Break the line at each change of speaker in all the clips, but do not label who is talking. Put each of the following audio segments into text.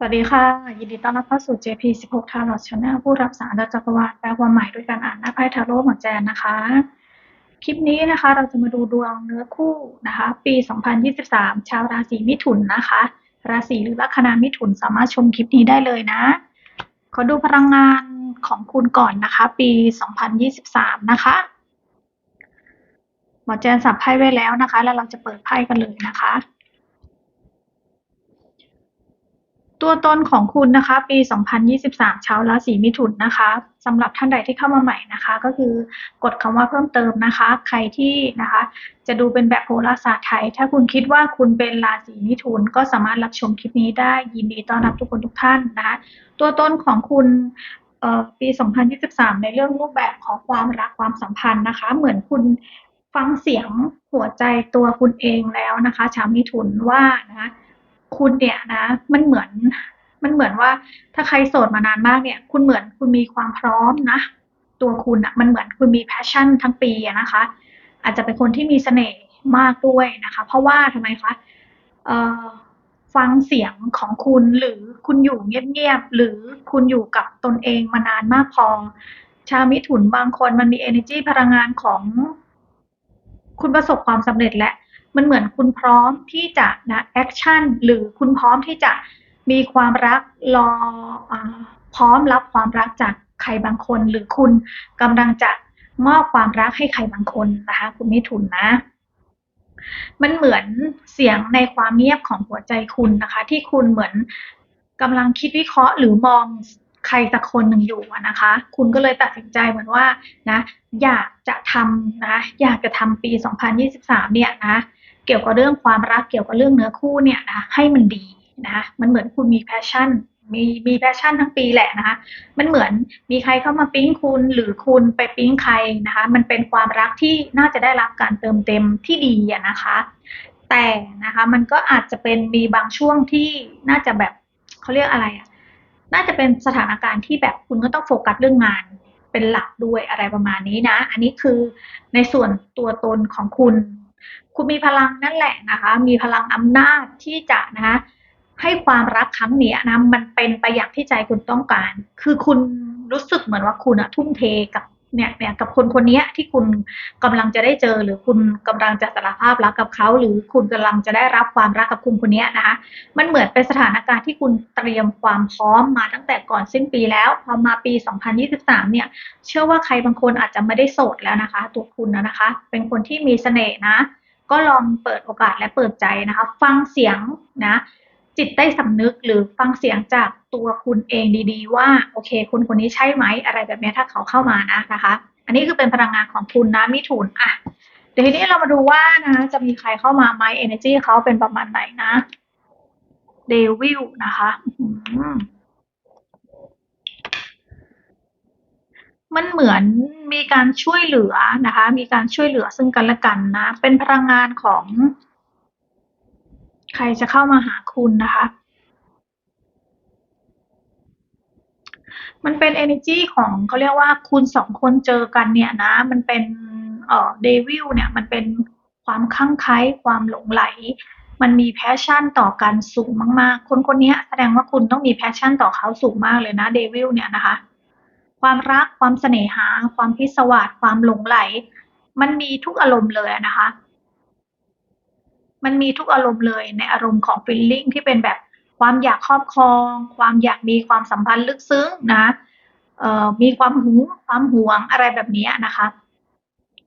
สวัสดีค่ะ ยินดีต้อนรับเข้าสู่ JP 16 Tarot Channel ผู้รับสารจักรวาลแปลความหมายด้วยการอ่านหน้าไพ่ทาโร่ของแจนนะคะ คลิปนี้นะคะเราจะมาดูดวงเนื้อคู่นะคะ ปี 2023 ชาวราศีมิถุนนะคะ ราศีหรือลัคนามิถุนสามารถชมคลิปนี้ได้เลยนะ ขอดูพลังงานของคุณก่อนนะคะ ปี 2023 นะคะ หมอแจนสับไพ่ไว้แล้วนะคะ แล้วเราจะเปิดไพ่กันเลยนะคะ ตัวตนของคุณนะคะ ปี 2023 ชาวราศีมิถุนนะคะสำหรับท่านใดที่เข้ามาใหม่นะคะ ก็คือกดคำว่าเพิ่มเติมนะคะ ใครที่นะคะ จะดูเป็นแบบโหราศาสตร์ไทย ถ้าคุณคิดว่าคุณเป็นราศีมิถุน ก็สามารถรับชมคลิปนี้ได้ยินดีต้อนรับทุกคนทุกท่านนะคะ ตัวตนของคุณเอ่อปี 2023 ในเรื่องรูปแบบของความรักความสัมพันธ์นะคะ เหมือนคุณฟังเสียงหัวใจตัวคุณเองแล้วนะคะ ชาวมิถุนว่านะคะ คุณเนี่ยนะ มันเหมือน มันเหมือนว่าถ้าใครโสดมานานมากเนี่ย คุณเหมือนคุณมีความพร้อมนะ ตัวคุณอะมันเหมือนคุณมีแพชชั่นทั้งปีอะนะคะ อาจจะเป็นคนที่มีเสน่ห์มากด้วยนะคะ เพราะว่าทำไมคะเอ่อฟังเสียงของคุณหรือคุณอยู่เงียบๆหรือคุณอยู่กับตนเองมานานมากพอ ชาวมิถุนบางคนมันมี energy พลังงานของ คุณประสบความสำเร็จแล้ว มันเหมือนคุณพร้อมที่จะนะแอคชั่นหรือคุณพร้อมที่จะมีความรักรออพร้อมรับความรักจากใครบางคน หรือคุณกำลังจะมอบความรักให้ใครบางคนนะคะ คุณมิถุนนะ มันเหมือนเสียงในความเงียบของหัวใจคุณนะคะ ที่คุณเหมือนกำลังคิดวิเคราะห์หรือมอง ใครสักคนหนึ่งอยู่นะคะ คุณก็เลยตัดสินใจเหมือนว่านะอยากจะทำนะอยากจะทำปี 2023 เนี่ยนะเกี่ยวกับเรื่องความรักเกี่ยวกับเรื่องเนื้อคู่เนี่ยนะให้มันดีนะมันเหมือนคุณมีแพชชั่นมีมีแพชชั่นทั้งปีแหละนะคะ มันเหมือนมีใครเข้ามาปิ๊งคุณหรือคุณไปปิ๊งใครนะคะ มันเป็นความรักที่น่าจะได้รับการเติมเต็มที่ดีอะนะคะ แต่นะคะมันก็อาจจะเป็นมีบางช่วงที่น่าจะแบบเขาเรียกอะไรอะ น่าจะเป็นสถานการณ์ที่แบบคุณก็ต้องโฟกัสเรื่องงานเป็นหลักด้วยอะไรประมาณนี้นะ อันนี้คือในส่วนตัวตนของคุณ คุณมีพลังนั่นแหละนะคะ มีพลังอำนาจที่จะนะคะให้ความรักครั้งเนี้ยนะมันเป็นไปอย่างที่ใจคุณต้องการ คือคุณรู้สึกเหมือนว่าคุณอะทุ่มเทกับ เนี่ยเนี่ยกับคนคนนี้ที่คุณกำลังจะได้เจอ หรือคุณกำลังจะสารภาพรักกับเขา หรือคุณกำลังจะได้รับความรักกับคุณคนนี้นะคะ มันเหมือนเป็นสถานการณ์ที่คุณเตรียมความพร้อมมาตั้งแต่ก่อนสิ้นปีแล้วพอมาปี 2023 เนี่ย เชื่อว่าใครบางคนอาจจะไม่ได้โสดแล้วนะคะ ตัวคุณนะนะคะ เป็นคนที่มีเสน่ห์นะ ก็ลองเปิดโอกาสและเปิดใจนะคะ ฟังเสียงนะ จิตใต้สำนึกหรือฟังเสียงจากตัวคุณเองดีๆ ว่าโอเคคนคนนี้ใช่ไหมอะไรแบบนี้ถ้าเขาเข้ามานะนะคะ อันนี้คือเป็นพลังงานของคุณนะมิถุนอะเดี๋ยวทีนี้เรามาดูว่านะจะมีใครเข้ามาไหม energy เขาเป็นประมาณไหนนะเดวิลนะคะมันเหมือนมีการช่วยเหลือนะคะ มีการช่วยเหลือซึ่งกันและกันนะ เป็นพลังงานของ ใครจะเข้ามาหาคุณนะคะ มันเป็น energy ของเขาเรียกว่าคุณสองคนเจอกันเนี่ยนะ มันเป็นเอ่อเดวิลเนี่ยมันเป็นความคลั่งไคล้ความหลงไหล มันมีแพชชั่นต่อกันสูงมาก ๆ คนคนนี้แสดงว่าคุณต้องมีแพชชั่นต่อเขาสูงมากเลยนะเดวิลเนี่ยนะคะ ความรักความเสน่หา ความพิศวาสความหลงไหล มันมีทุกอารมณ์เลยนะคะ มันมีทุกอารมณ์เลยในอารมณ์ของ feeling ที่เป็นแบบความอยากครอบครอง ความอยากมีความสัมพันธ์ลึกซึ้งนะเอ่อมีความหึงความหวงอะไรแบบนี้นะคะ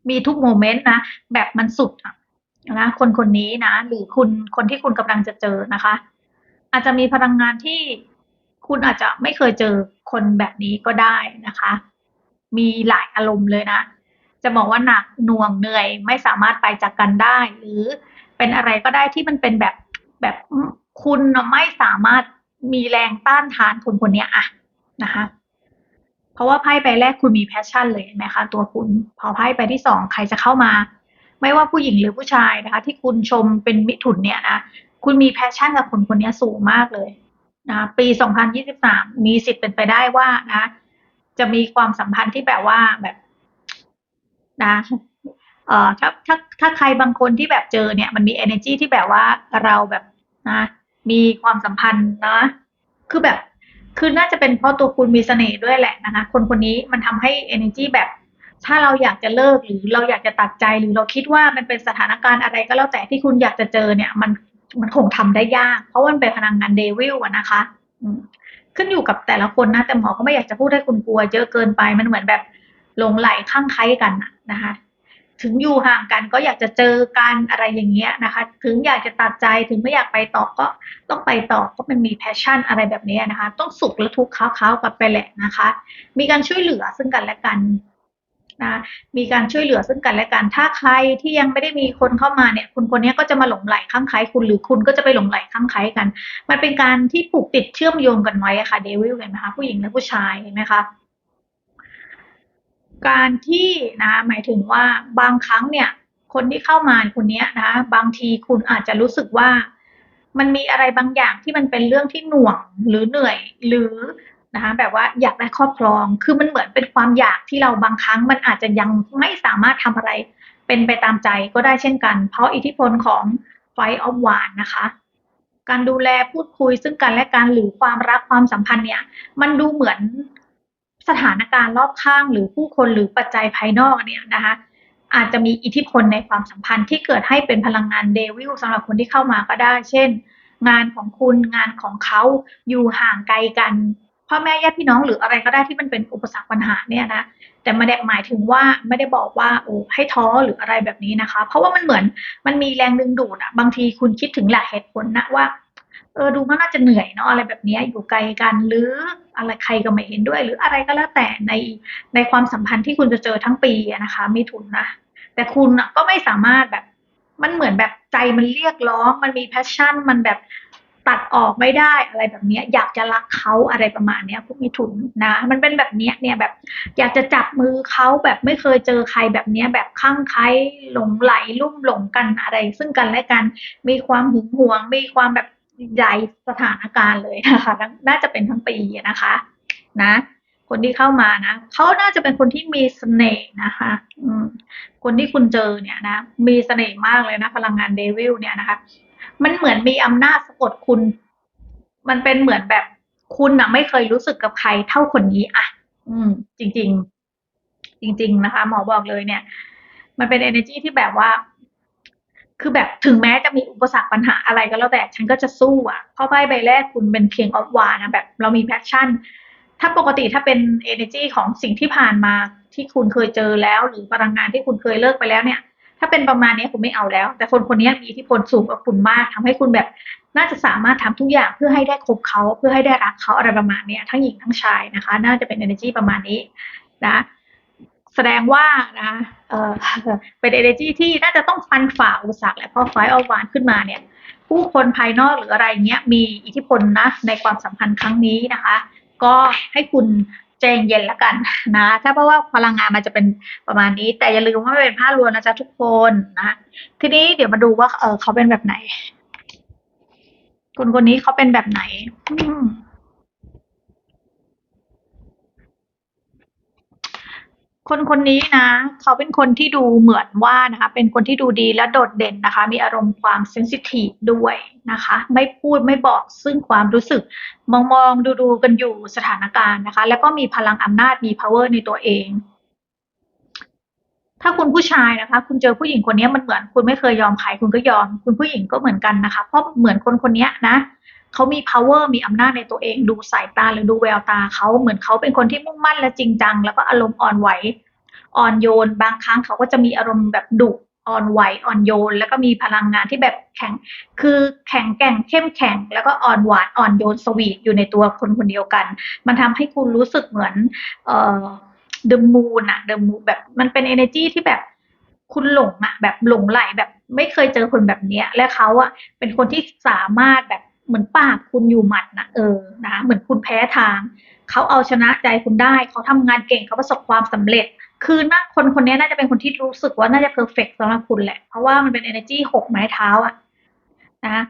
มีทุกโมเมนต์นะ แบบมันสุดนะคนคนนี้นะ หรือคุณคนที่คุณกำลังจะเจอนะคะ อาจจะมีพลังงานที่คุณอาจจะไม่เคยเจอคนแบบนี้ก็ได้นะคะ มีหลายอารมณ์เลยนะ จะบอกว่าหนักหน่วงเหนื่อยไม่สามารถไปจากกันได้ หรือ เป็นอะไรก็ได้ที่มันเป็นแบบแบบคุณไม่สามารถมีแรงต้านทานคนคนนี้อะนะคะเพราะว่าไพ่ใบแรกคุณมีแพชชั่นเลยนะคะตัวคุณ พอไพ่ใบที่สองใครจะเข้ามา ไม่ว่าผู้หญิงหรือผู้ชายนะคะ ที่คุณชมเป็นมิถุนเนี่ยนะคุณมีแพชชั่นกับคนคนนี้สูงมากเลยนะะปี 2023 มีสิทธิ์เป็นไปได้ว่านะ จะมีความสัมพันธ์ที่แบบว่าแบบนะ เอ่อถ้าถ้าถ้าใครบางคนที่แบบเจอเนี่ยมันมี energy ที่แบบว่าเราแบบนะ มีความสัมพันธ์นะ คือแบบคือน่าจะเป็นเพราะตัวคุณมีเสน่ห์ด้วยแหละนะคะ คนคนนี้มันทำให้ energy แบบ ถ้าเราอยากจะเลิกหรือเราอยากจะตัดใจหรือเราคิดว่ามันเป็นสถานการณ์อะไรก็แล้วแต่ที่คุณอยากจะเจอเนี่ย มันมันคงทำได้ยาก เพราะมันเป็นพลังงานเดวิลอะนะคะ อืมขึ้นอยู่กับแต่ละคนนะ แต่หมอก็ไม่อยากจะพูดให้คุณกลัวเยอะเกินไปมันเหมือนแบบหลงไหลข้างใครกันน่ะนะคะ ถึงอยู่ห่างกันก็อยากจะเจอกันอะไรอย่างเงี้ยนะคะ ถึงอยากจะตัดใจถึงไม่อยากไปต่อก็ต้องไปต่อก็มันมีแพชชั่นอะไรแบบนี้นะคะ ต้องสุขและทุกข์ค้าวๆกันไปแหละนะคะ มีการช่วยเหลือซึ่งกันและกันนะมีการช่วยเหลือซึ่งกันและกัน ถ้าใครที่ยังไม่ได้มีคนเข้ามาเนี่ยคุณคนนี้ก็จะมาหลงไหลข้างใครคุณหรือคุณก็จะไปหลงไหลข้างใครกัน มันเป็นการที่ผูกติดเชื่อมโยงกันไว้อะค่ะเดวิลเห็นไหมคะผู้หญิงและผู้ชายเห็นไหมคะ การที่นะหมายถึงว่าบางครั้งเนี่ย คนที่เข้ามาคนนี้นะ บางทีคุณอาจจะรู้สึกว่า มันมีอะไรบางอย่างที่มันเป็นเรื่องที่หน่วงหรือเหนื่อยหรือนะคะแบบว่าอยากได้ครอบครอง คือมันเหมือนเป็นความอยากที่เราบางครั้งมันอาจจะยังไม่สามารถทำอะไรเป็นไปตามใจก็ได้เช่นกัน เพราะอิทธิพลของไฟออฟวานนะคะ การดูแลพูดคุยซึ่งกันและกันหรือความรักความสัมพันธ์เนี่ย มันดูเหมือน สถานการณ์รอบข้างหรือผู้คนหรือปัจจัยภายนอกเนี่ยนะคะอาจจะมีอิทธิพลในความสัมพันธ์ที่เกิดให้เป็นพลังงานเดวิลสำหรับคนที่เข้ามาก็ได้ เช่น งานของคุณงานของเขาอยู่ห่างไกลกันพ่อแม่ญาติพี่น้องหรืออะไรก็ได้ที่มันเป็นอุปสรรคปัญหาเนี่ยนะแต่ไม่ได้หมายถึงว่าไม่ได้บอกว่าโอ้ให้ท้อหรืออะไรแบบนี้นะคะ เพราะว่ามันเหมือนมันมีแรงดึงดูดอะบางทีคุณคิดถึงหลักเหตุผลนะว่า เออดูมันน่าจะเหนื่อยเนาะอะไรแบบนี้อยู่ไกลกันหรืออะไรใครก็ไม่เห็นด้วย หรืออะไรก็แล้วแต่ในในความสัมพันธ์ที่คุณจะเจอทั้งปีนะคะมีทุนนะแต่คุณก็ไม่สามารถแบบมันเหมือนแบบใจมันเรียกร้อง มันมีแพชชั่น มันแบบตัดออกไม่ได้อะไรแบบนี้อยากจะรักเขาอะไรประมาณเนี้ยพวกมีทุนนะ มันเป็นแบบเนี้ยเนี่ยแบบอยากจะจับมือเขาแบบไม่เคยเจอใครแบบเนี้ยแบบข้างใครหลงไหลลุ่มหลงกันอะไร ซึ่งกันและกันมีความหึงหวง มีความแบบ ใหญ่สถานการณ์เลยนะคะน่าจะเป็นทั้งปีนะคะนะคนที่เข้ามานะเขาน่าจะเป็นคนที่มีเสน่ห์นะคะอืคนที่คุณเจอเนี่ยนะมีเสน่ห์มากเลยนะ พลังงานเดวิลเนี่ยนะคะ มันเหมือนมีอำนาจสะกดคุณ มันเป็นเหมือนแบบคุณนะไม่เคยรู้สึกกับใครเท่าคนนี้อะอืม จริง ๆ จริง ๆ นะคะ หมอบอกเลยเนี่ย มันเป็น energy ที่แบบว่า คือแบบถึงแม้จะมีอุปสรรคปัญหาอะไรก็แล้วแต่ฉันก็จะสู้อะเพราะไพ่ใบแรกคุณเป็น King of w a n นะแบบเรามีแพชชั่น ถ้าปกติถ้าเป็น energy ของสิ่งที่ผ่านมาที่คุณเคยเจอแล้ว หรือพลังงานที่คุณเคยเลิกไปแล้วเนี่ย ถ้าเป็นประมาณนี้คุณไม่เอาแล้ว แต่คนคนนี้มีอิทธิพลสูงกว่าคุณมากทำให้คุณแบบน่าจะสามารถทำทุกอย่างเพื่อให้ได้คบเขาเพื่อให้ได้รักเขาอะไรประมาณนี้ทั้งหญิงทั้งชายนะคะ น่าจะเป็น energy ประมาณนี้นะ แสดงว่านะเออเป็น energy ที่น่าจะต้องฟันฝ่าอุปสรรคแหละเพราะไฟออวานขึ้นมาเนี่ยผู้คนภายนอกหรืออะไรเงี้ยมีอิทธิพลนะในความสัมพันธ์ครั้งนี้นะคะ ก็ให้คุณใจเย็นแล้วกันนะถ้าเพราะว่าพลังงานมันจะเป็นประมาณนี้ แต่อย่าลืมว่าเป็นภาพรวมนะจ๊ะทุกคนนะ ทีนี้เดี๋ยวมาดูว่าเออเขาเป็นแบบไหนคนคนนี้เขาเป็นแบบไหน อืม คนคนนี้นะเขาเป็นคนที่ดูเหมือนว่านะคะ เป็นคนที่ดูดีและโดดเด่นนะคะ มีอารมณ์ความเซนซิทีฟด้วยนะคะ ไม่พูดไม่บอกซึ่งความรู้สึก มองมองดูดูกันอยู่สถานการณ์นะคะ แล้วก็มีพลังอำนาจมี power ในตัวเอง ถ้าคุณผู้ชายนะคะ คุณเจอผู้หญิงคนนี้มันเหมือนคุณไม่เคยยอมใครคุณก็ยอม คุณผู้หญิงก็เหมือนกันนะคะ เพราะเหมือนคนคนนี้นะ เขามี power มีอำนาจในตัวเองดูสายตาหรือดูแววตาเขาเหมือนเขาเป็นคนที่มุ่งมั่นและจริงจัง แล้วก็อารมณ์อ่อนไหวอ่อนโยน บางครั้งเขาก็จะมีอารมณ์แบบดุอ่อนไหวอ่อนโยน แล้วก็มีพลังงานที่แบบแข็ง คือแข็งแกร่งเข้มแข็ง แล้วก็อ่อนหวานอ่อนโยนสวีทอยู่ในตัวคนคนเดียวกัน มันทำให้คุณรู้สึกเหมือน เอ่อเดมูนอะเดมูนแบบมันเป็น energy ที่แบบคุณหลงอะแบบหลงไหลแบบไม่เคยเจอคนแบบเนี้ย และเขาอะเป็นคนที่สามารถแบบ เหมือนปากคุณอยู่หมัดนะเออนะเหมือนคุณแพ้ทาง เขาเอาชนะใจคุณได้ เขาทำงานเก่งเขาประสบความสำเร็จ คือน่าคนคนนี้น่าจะเป็นคนที่รู้สึกว่าน่าจะเพอร์เฟกต์สำหรับคุณแหละ เพราะว่ามันเป็น energy หกไม้เท้าอะนะ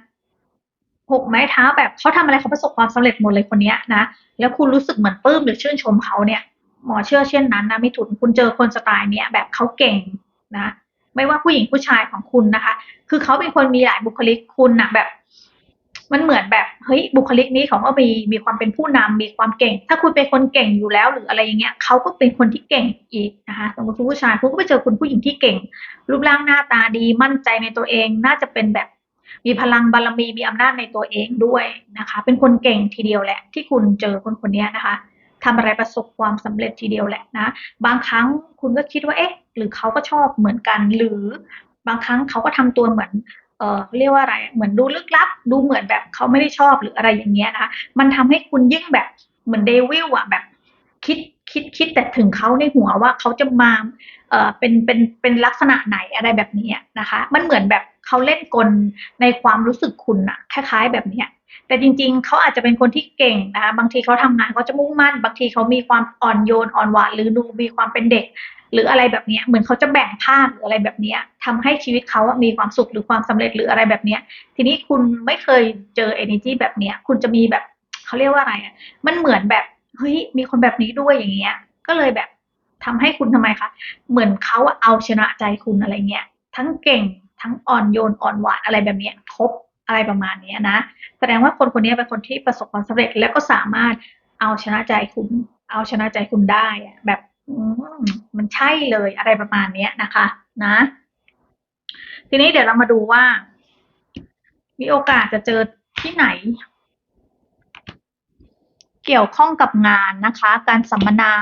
หกไม้เท้าแบบเขาทำอะไรเขาประสบความสำเร็จหมดเลยคนนี้นะแล้วคุณรู้สึกเหมือนปลื้มหรือชื่นชมเขาเนี่ยหมอเชื่อเช่นนั้นนะไม่ถุนคุณเจอคนสไตล์เนี้ยแบบเขาเก่งนะ ไม่ว่าผู้หญิงผู้ชายของคุณนะคะ คือเขาเป็นคนมีหลายบุคลิกคุณนะแบบ มันเหมือนแบบเฮ้ยบุคลิกนี้เขาก็มีมีความเป็นผู้นำมีความเก่ง ถ้าคุณเป็นคนเก่งอยู่แล้ว หรืออะไรอย่างเงี้ยเขาก็เป็นคนที่เก่งอีกนะคะสมมติคุณผู้ชายคุณก็ไปเจอคุณผู้หญิงที่เก่ง รูปร่างหน้าตาดีมั่นใจในตัวเอง น่าจะเป็นแบบมีพลังบารมีมีอำนาจในตัวเองด้วยนะคะ เป็นคนเก่งทีเดียวแหละ ที่คุณเจอคนคนนี้นะคะทำอะไรประสบความสำเร็จทีเดียวแหละนะบางครั้งคุณก็คิดว่าเอ๊ะ หรือเขาก็ชอบเหมือนกันหรือบางครั้งเขาก็ทำตัวเหมือน เออเรียกว่าอะไรเหมือนดูลึกลับ ดูเหมือนแบบเขาไม่ได้ชอบหรืออะไรอย่างเงี้ยนะคะมันทำให้คุณยิ่งแบบเหมือนเดวิลอะแบบคิดคิดคิดแต่ถึงเขาในหัวว่าเขาจะมาเออเป็นเป็นเป็นลักษณะไหนอะไรแบบนี้นะคะ มันเหมือนแบบเขาเล่นกลในความรู้สึกคุณอะคล้าย ๆ แบบเนี้ยแต่จริงๆ เขาอาจจะเป็นคนที่เก่งนะคะ บางทีเขาทำงานเขาจะมุ่งมั่น บางทีเขามีความอ่อนโยนอ่อนหวานหรือดูมีความเป็นเด็ก หรืออะไรแบบนี้เหมือนเขาจะแบ่งภาคหรืออะไรแบบนี้ยทำให้ชีวิตเขามีความสุขหรือความสำเร็จหรืออะไรแบบเนี้ยทีนี้คุณไม่เคยเจอ energy แบบเนี้ยคุณจะมีแบบเขาเรียกว่าอะไรอะมันเหมือนแบบเฮ้ยมีคนแบบนี้ด้วยอย่างเงี้ย ก็เลยแบบทำให้คุณทำไมคะเหมือนเขาเอาชนะใจคุณอะไรเงี้ย ทั้งเก่งทั้งอ่อนโยนอ่อนหวานอะไรแบบเนี้ยครบอะไรประมาณเนี้ยนะ แสดงว่าคนคนนี้เป็นคนที่ประสบความสำเร็จแล้วก็สามารถเอาชนะใจคุณ เอาชนะใจคุณได้อะแบบ มันใช่เลยอะไรประมาณเนี้ยนะคะ นะ ทีนี้เดี๋ยวเรามาดูว่า มีโอกาสจะเจอที่ไหน เกี่ยวข้องกับงานนะคะ การสัมมนา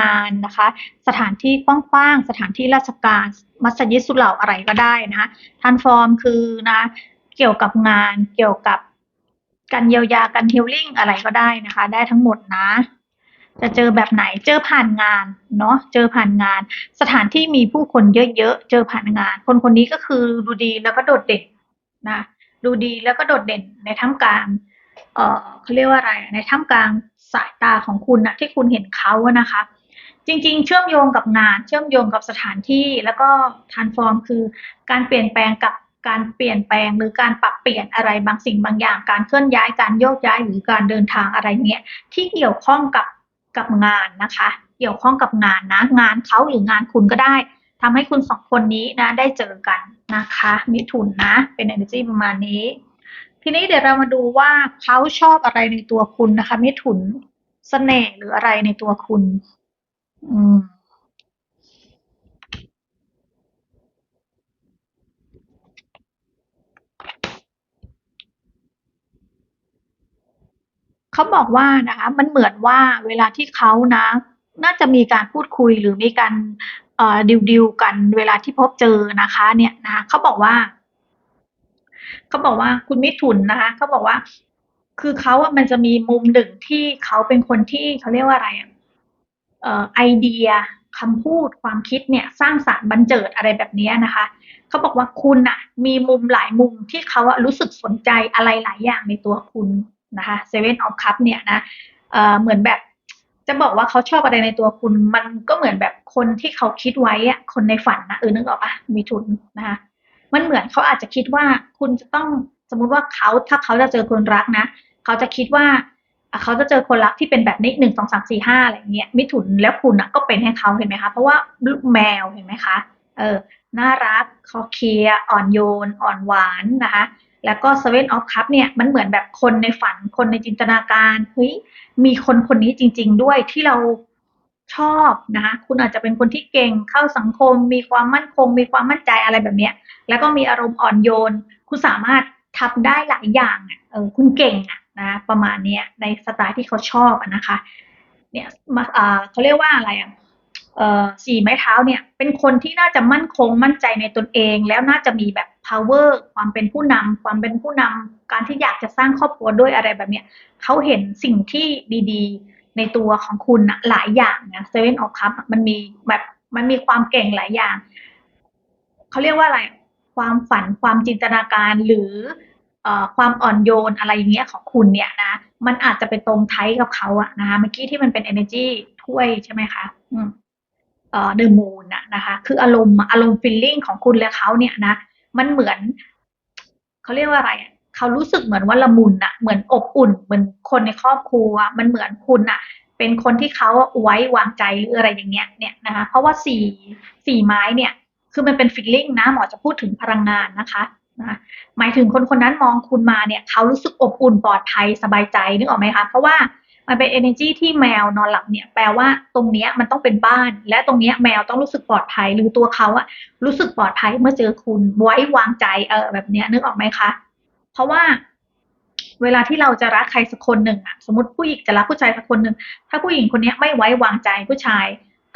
งานนะคะ สถานที่กว้างๆ สถานที่ราชการมัสยิดสุเหร่าอะไรก็ได้นะคะทันฟอร์มคือนะ เกี่ยวกับงานเกี่ยวกับการเยียวยาการฮีลลิ่งอะไรก็ได้นะคะ ได้ทั้งหมดนะ จะเจอแบบไหนเจอผ่านงานเนาะเจอผ่านงาน สถานที่มีผู้คนเยอะๆเจอผ่านงาน คนคนนี้ก็คือดูดีแล้วก็โดดเด่นนะดูดีแล้วก็โดดเด่นในท่ามกลางเออเขาเรียกว่าอะไรในท่ามกลางสายตาของคุณนะที่คุณเห็นเขาอะนะคะ จริง ๆ เชื่อมโยงกับงาน เชื่อมโยงกับสถานที่แล้วก็ทานฟอร์มคือการเปลี่ยนแปลงกับการเปลี่ยนแปลงหรือการปรับเปลี่ยนอะไรบางสิ่งบางอย่าง การเคลื่อนย้ายการโยกย้ายหรือการเดินทางอะไรเงี้ยที่เกี่ยวข้องกับ กับงานนะคะ เกี่ยวข้องกับงานนะ งานเขาหรืองานคุณก็ได้ทำให้คุณสองคนนี้นะ ได้เจอกันนะคะ มิถุนนะ เป็น energy ประมาณนี้ ทีนี้เดี๋ยวเรามาดูว่าเขาชอบอะไรในตัวคุณนะคะ มิถุนเสน่ห์หรืออะไรในตัวคุณ อืม เขาบอกว่านะคะมันเหมือนว่าเวลาที่เขานะ น่าจะมีการพูดคุยหรือมีการเอ่อดิวดิวกันเวลาที่พบเจอนะคะ เนี่ยนะคะเขาบอกว่าเขาบอกว่าคุณมิถุนนะคะเขาบอกว่า คือเขาอะมันจะมีมุมหนึ่งที่เขาเป็นคนที่เขาเรียกว่าอะไรอะเอ่อไอเดียคำพูดความคิดเนี่ย สร้างสรรค์บันเจิดอะไรแบบนี้นะคะเขาบอกว่าคุณอะมีมุมหลายมุมที่เขาอะรู้สึกสนใจอะไรหลายอย่างในตัวคุณ นะคะเซเว่นออฟคัพเนี่ยนะเอ่อเหมือนแบบจะบอกว่าเขาชอบอะไรในตัวคุณ มันก็เหมือนแบบคนที่เขาคิดไว้อะคนในฝันนะเออนึกออกปะมีทุนนะคะมันเหมือนเขาอาจจะคิดว่าคุณจะต้องสมมุติว่าเขาถ้าเขาจะเจอคนรักนะเขาจะคิดว่าเขาจะเจอคนรักที่เป็นแบบนี้หนึ่งสองสามสี่ห้าอะไรเงี้ยมิถุนแล้วคุณอะก็เป็นให้เขาเห็นไหมคะ เพราะว่าลูกแมวเห็นไหมคะเออน่ารักคอเคลียร์อ่อนโยน อ่อนหวานนะคะ แล้วก็ Seven of Cup เนี่ยมันเหมือนแบบคนในฝันคนในจินตนาการเฮ้ยมีคนคนนี้จริง ๆ ด้วยที่เราชอบนะคะคุณอาจจะเป็นคนที่เก่งเข้าสังคม มีความมั่นคง มีความมั่นใจอะไรแบบเนี้ย แล้วก็มีอารมณ์อ่อนโยน คุณสามารถทำได้หลายอย่างอะเออคุณเก่งอะนะประมาณเนี้ยในสไตล์ที่เขาชอบนะคะเนี่ยมาอ่าเขาเรียกว่าอะไรอะ สี่ไม้เท้าเนี่ยเป็นคนที่น่าจะมั่นคงมั่นใจในตนเอง แล้วน่าจะมีแบบ power ความเป็นผู้นำความเป็นผู้นำการที่อยากจะสร้างครอบครัวด้วยอะไรแบบเนี้ยเขาเห็นสิ่งที่ดีๆ ในตัวของคุณนะหลายอย่างนะเซเว่นออฟคัพมันมีแบบมันมีความเก่งหลายอย่างเขาเรียกว่าอะไร ความฝันความจินตนาการหรือเอ่อความอ่อนโยนอะไรอย่างเงี้ยของคุณเนี่ยนะมันอาจจะไปตรงไทยกับเขาอะนะคะเมื่อกี้ที่มันเป็น energy ถ้วยใช่ไหมคะ อืม เอ่อ The Moon น่ะนะคะ คืออารมณ์อารมณ์ feeling ของคุณและเขาเนี่ยนะ มันเหมือน เขาเรียกว่าอะไรอะเขารู้สึกเหมือนว่าละมุนอะเหมือนอบอุ่น เหมือนคนในครอบครัว มันเหมือนคุณอะเป็นคนที่เขาไว้วางใจหรืออะไรอย่างเงี้ยเนี่ยนะคะเพราะว่าสี่สี่ไม้เนี่ย คือมันเป็น feeling นะหมอจะพูดถึงพลังงานนะคะนะหมายถึงคนคนนั้นมองคุณมาเนี่ยเขารู้สึกอบอุ่นปลอดภัยสบายใจนึกออกไหมคะเพราะว่า มันเป็น energy ที่แมวนอนหลับเนี่ยแปลว่าตรงเนี้ยมันต้องเป็นบ้าน และตรงเนี้ยแมวต้องรู้สึกปลอดภัย หรือตัวเขาอะรู้สึกปลอดภัยเมื่อเจอคุณไว้วางใจเออแบบเนี้ยนึกออกไหมคะ เพราะว่าเวลาที่เราจะรักใครสักคนหนึ่งอะสมมติผู้หญิงจะรักผู้ชายสักคนหนึ่งถ้าผู้หญิงคนนี้ไม่ไว้วางใจผู้ชาย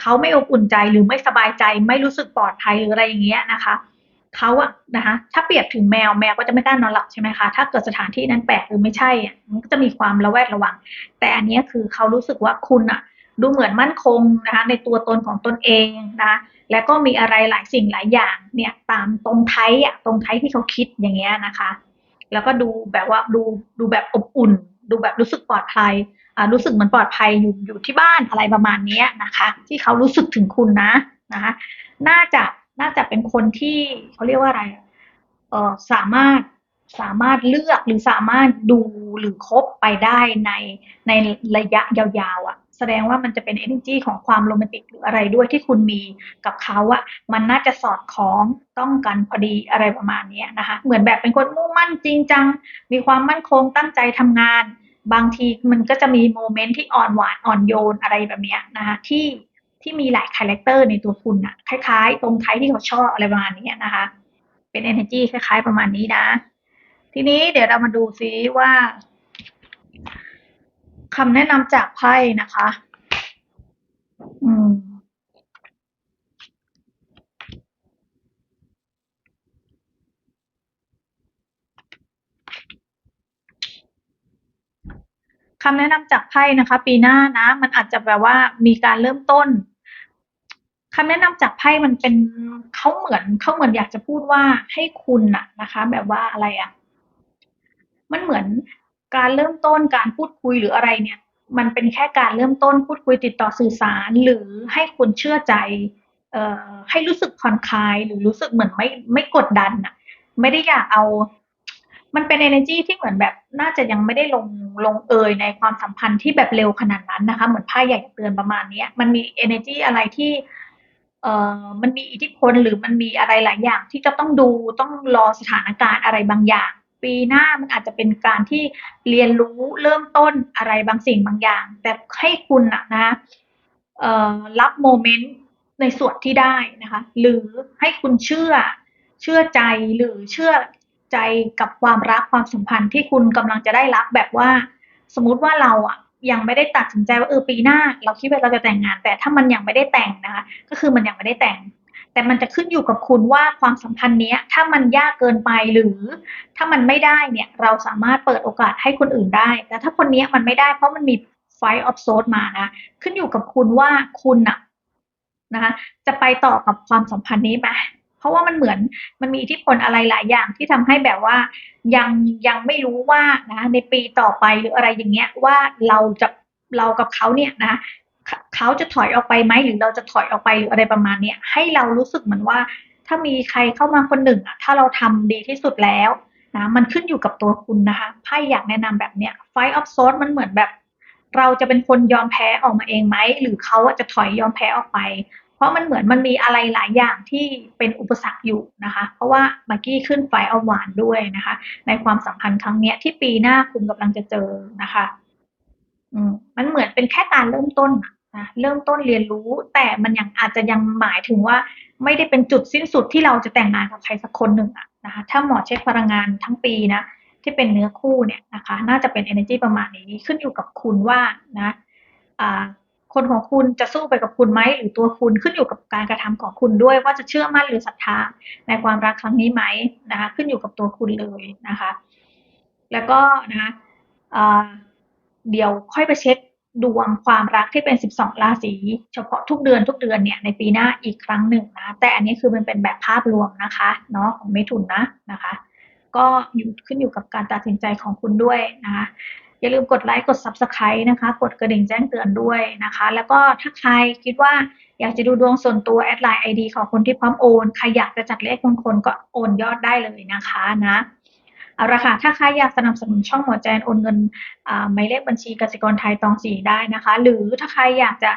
เขาไม่อบอุ่นใจหรือไม่สบายใจ ไม่รู้สึกปลอดภัยหรืออะไรอย่างเงี้ยนะคะ เขาอะนะคะ ถ้าเปรียบถึงแมวแมวก็จะไม่กล้านอนหลับใช่ไหมคะถ้าเกิดสถานที่นั้นแปลกหรือไม่ใช่อะมันก็จะมีความระแวดระวัง แต่อันนี้คือเขารู้สึกว่าคุณอะดูเหมือนมั่นคงนะคะ ในตัวตนของตนเองนะคะแล้วก็มีอะไรหลายสิ่งหลายอย่างเนี่ย ตามตรงไทยอะตรงไทยที่เขาคิดอย่างเงี้ยนะคะ แล้วก็ดูแบบว่าดูดูแบบอบอุ่น ดูแบบรู้สึกปลอดภัยอ่ารู้สึกเหมือนปลอดภัยอยู่อยู่ที่บ้านอะไรประมาณเนี้ยนะคะ ที่เขารู้สึกถึงคุณนะนะคะ น่าจะ น่าจะเป็นคนที่เขาเรียกว่าอะไรเออสามารถสามารถเลือกหรือสามารถดูหรือคบไปได้ในในระยะยาวๆอะ่ะ แสดงว่ามันจะเป็น energy ของความโรแมนติกหรืออะไรด้วยที่คุณมีกับเขาอะมันน่าจะสอดคล้องต้องกันพอดีอะไรประมาณนี้นะคะ เหมือนแบบเป็นคนมุ่งมั่นจริงจัง มีความมั่นคงตั้งใจทำงาน บางทีมันก็จะมีโมเมนต์ที่อ่อนหวานอ่อนโยนอะไรแบบเนี้ยนะคะที่ ที่มีหลายคาแรคเตอร์ในตัวคุณอะคล้ายๆ ตรงไทยที่เขาชอบอะไรประมาณนี้นะคะ เป็น energy คล้ายๆประมาณนี้นะ ทีนี้เดี๋ยวเรามาดูซิว่าคำแนะนำจากไพ่นะคะ อืมคำแนะนำจากไพ่นะคะ ปีหน้านะ มันอาจจะแบบว่ามีการเริ่มต้น คำแนะนำจากไพ่มันเป็นเขาเหมือนเขาเหมือนอยากจะพูดว่าให้คุณน่ะนะคะ แบบว่าอะไรอะ่ะมันเหมือนการเริ่มต้นการพูดคุยหรืออะไรเนี่ย มันเป็นแค่การเริ่มต้นพูดคุยติดต่อสื่อสาร หรือให้คุณเชื่อใจ เอ่อให้รู้สึกผ่อนคลาย หรือรู้สึกเหมือนไม่ไม่กดดันอะไม่ได้อยากเอา มันเป็น energy ที่เหมือนแบบน่าจะยังไม่ได้ลงลงเอยในความสัมพันธ์ที่แบบเร็วขนาดนั้นนะคะ เหมือนไพ่อยากจะเตือนประมาณนี้มันมี energy อะไรที่ เอ่อมันมีอิทธิพลหรือมันมีอะไรหลายอย่าง ที่จะต้องดูต้องรอสถานการณ์อะไรบางอย่าง ปีหน้ามันอาจจะเป็นการที่เรียนรู้เริ่มต้นอะไรบางสิ่งบางอย่าง แต่ให้คุณนะนะเออรับโมเมนต์ในส่วนที่ได้นะคะ หรือให้คุณเชื่อเชื่อใจหรือเชื่อใจกับความรักความสัมพันธ์ที่คุณกำลังจะได้รับแบบว่า สมมุติว่าเราอะ ยังไม่ได้ตัดสินใจว่าเออปีหน้า เราคิดว่าเราจะแต่งงาน แต่ถ้ามันยังไม่ได้แต่งนะคะ ก็คือมันยังไม่ได้แต่ง แต่มันจะขึ้นอยู่กับคุณว่าความสัมพันธ์เนี้ยถ้ามันยากเกินไปหรือ ถ้ามันไม่ได้เนี่ยเราสามารถเปิดโอกาสให้คนอื่นได้ แต่ถ้าคนนี้มันไม่ได้เพราะมันมีไฟออฟโซดมานะขึ้นอยู่กับคุณว่าคุณน่ะนะคะจะไปต่อกับความสัมพันธ์นี้ไหม ราะว่ามันเหมือนมันมีอิทธิพลอะไรหลายอย่างที่ทำให้แบบว่ายังยังไม่รู้ว่านะในปีต่อไปหรืออะไรอย่างเงี้ยว่าเราจะเรากับเขาเนี่ยนะเขาจะถอยออกไปไหมหรือเราจะถอยออกไปหรืออะไรประมาณเนี้ยให้เรารู้สึกเหมือนว่า ถ้ามีใครเข้ามาคนหนึ่งอะถ้าเราทำดีที่สุดแล้วนะมันขึ้นอยู่กับตัวคุณนะคะไพ่อยากแนะนำแบบเนี้ยไฟออฟโซมันเหมือนแบบ เราจะเป็นคนยอมแพ้ออกมาเองไหมหรือเขาจะถอยยอมแพ้ออกไป เพราะมันเหมือนมันมีอะไรหลายอย่างที่เป็นอุปสรรคอยู่นะคะ เพราะว่าเมื่อกี้ขึ้นไฟเอาหวานด้วยนะคะ ในความสัมพันธ์ครั้งเนี้ยที่ปีหน้าคุณกำลังจะเจอนะคะ อืมมันเหมือนเป็นแค่การเริ่มต้นนะเริ่มต้นเรียนรู้ แต่มันยังอาจจะยังหมายถึงว่า ไม่ได้เป็นจุดสิ้นสุดที่เราจะแต่งงานกับใครสักคนหนึ่งอะนะคะ ถ้าหมอเช็คพลังงานทั้งปีนะที่เป็นเนื้อคู่เนี่ยนะคะ น่าจะเป็น energy ประมาณนี้ขึ้นอยู่กับคุณว่านะอ่า คนของคุณจะสู้ไปกับคุณไหมหรือตัวคุณขึ้นอยู่กับการกระทำของคุณด้วยว่าจะเชื่อมั่นหรือศรัทธาในความรักครั้งนี้ไหมนะคะขึ้นอยู่กับตัวคุณเลยนะคะ แล้วก็นะเดี๋ยวค่อยไปเช็คดวงความรักที่เป็น 12 ราศีเฉพาะทุกเดือนทุกเดือนเนี่ยในปีหน้าอีกครั้งหนึ่งนะแต่อันนี้คือมันเป็นแบบภาพรวมนะคะเนาะของเมถุนนะนะคะ ก็อยู่ขึ้นอยู่กับการตัดสินใจของคุณด้วยนะคะ อย่าลืมกดไลค์กด Subscribe นะคะ กดกระดิ่งแจ้งเตือนด้วยนะคะ แล้วก็ถ้าใครคิดว่าอยากจะดูดวงส่วนตัวแอดไลน์ไอดีของคนที่พร้อมโอนใครอยากจะจัดเลขมงคลก็โอนยอดได้เลยนะคะนะเอาละค่ะถ้าใครอยากสนับสนุนช่องหมอแจนโอนเงินหมายเลขบัญชีกสิกรไทยตองสีได้นะคะ หรือถ้าใครอยากจะ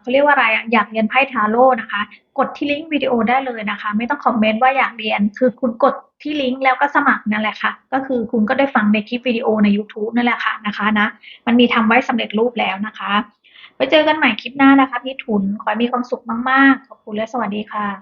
เขาเรียกว่าอะไรอะอยากเรียนไพ่ทาโร่นะคะ กดที่ลิงก์วิดีโอได้เลยนะคะ ไม่ต้องคอมเมนต์ว่าอยากเรียน คือคุณกดที่ลิงก์แล้วก็สมัครนั่นแหละค่ะ ก็คือคุณก็ได้ฟังในคลิปวิดีโอใน YouTube นั่นแหละค่ะนะคะนะ มันมีทำไว้สำเร็จรูปแล้วนะคะ ไปเจอกันใหม่คลิปหน้านะคะพี่ถุน ขอให้มีความสุขมาก ๆ ขอบคุณและสวัสดีค่ะ